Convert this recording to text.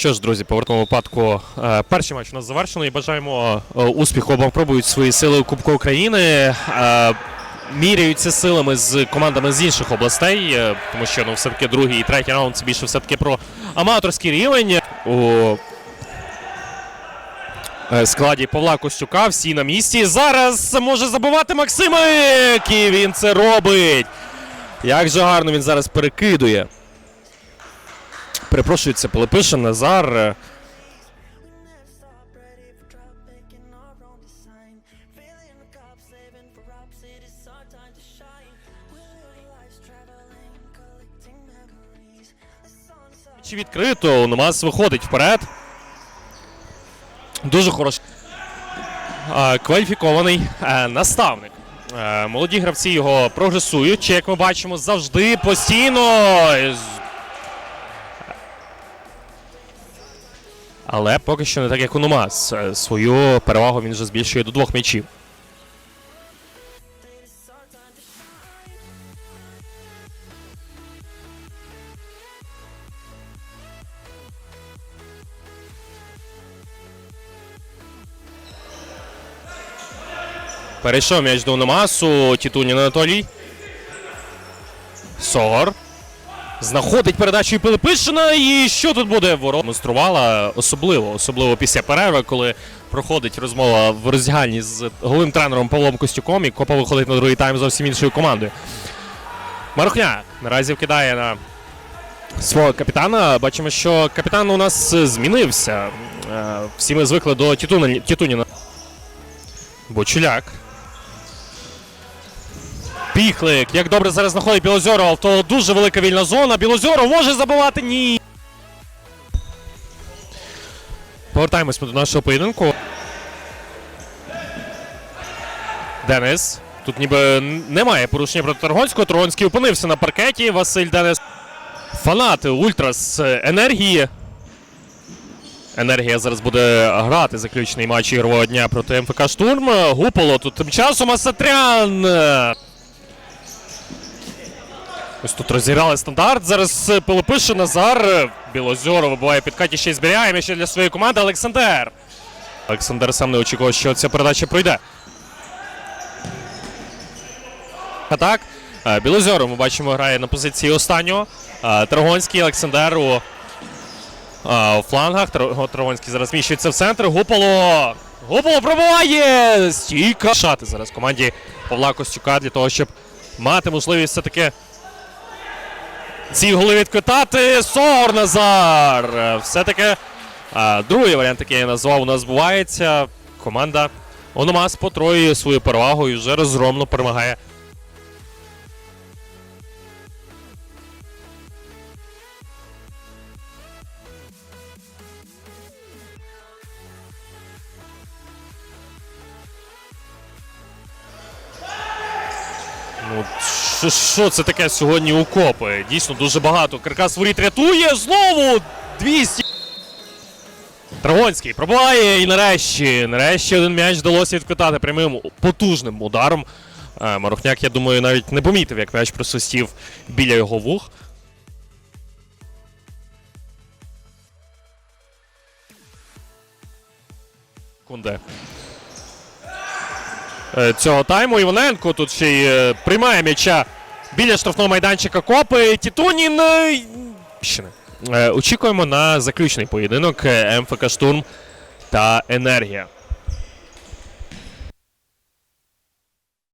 Що ж, друзі, по вартовому випадку, е, перший матч у нас завершено і бажаємо е, успіху. Обом пробують свої сили у Кубку України. Е, Міряються силами з командами з інших областей, тому що ну, все-таки другий і третій раунд це більше все-таки про аматорський рівень. У складі Павла Костюка всі на місці. Зараз може забивати Максимик! І він це робить. Як же гарно він зараз перекидує. Перепрошую, це Пилипишин, Назар. Чи відкрито, Номас виходить вперед. Дуже хороший. Кваліфікований е, наставник. Е, Молоді гравці його прогресують. Чи, як ми бачимо, завжди постійно. Але поки що не так, як у Номас. Е, Свою перевагу він вже збільшує до двох м'ячів. Перейшов м'яч до Номасу. Тітунін Анатолій. Согор. Знаходить передачу і Пилипишина. І що тут буде? Ворот демонструвала особливо, особливо після перерви, коли проходить розмова в роздягальні з головним тренером Павлом Костюком, і Копа виходить на другий тайм зовсім іншою командою. Марухня наразі вкидає на свого капітана. Бачимо, що капітан у нас змінився. Е, Всі ми звикли до Тітуніна. Бочуляк. Піхлик. Як добре зараз знаходить Білозоров, то дуже велика вільна зона. Білозоров може забивати. Ні. Повертаємось ми до нашого поєдинку. Денис. Тут ніби немає порушення проти Таргонського. Таргонський опинився на паркеті. Василь Денис. Фанати Ультрас е, енергії. Енергія зараз буде грати заключний матч ігрового дня проти МФК Штурм. Гуполо тут тим часом Асатрян. Ось тут розіграли стандарт. Зараз Пилипише Назар. Білозоров вибиває підкаті ще й зберігає м'яч для своєї команди. Олександр. Олександр сам не очікував, що ця передача пройде. А так, е, ми бачимо грає на позиції останнього. Е, Таргонський Олександр у у флангах. Травонський зараз зміщується в центр. Гуполо. Гуполо пробиває! Стійка. Шати зараз команді Павла Костюка для того, щоб мати можливість все-таки ці голи відквитати. Согор Назар. Все-таки другий варіант, який я назвав, у нас збувається. Команда Ономас потроює свою перевагу і вже розгромно перемагає Ну, що, що це таке сьогодні у копи? Дійсно дуже багато. Каркас воріт рятує знову 200. Травонський пробиває і нарешті, нарешті один м'яч вдалося відкатати прямим потужним ударом. Е, Марухняк, я думаю, навіть не помітив, як м'яч просвистів біля його вух. Секунди е, цього тайму. Іваненко тут ще й е, приймає м'яча біля штрафного майданчика Копи. Тітунін. е, ще. Е, Очікуємо на заключний поєдинок е, МФК Штурм та Енергія.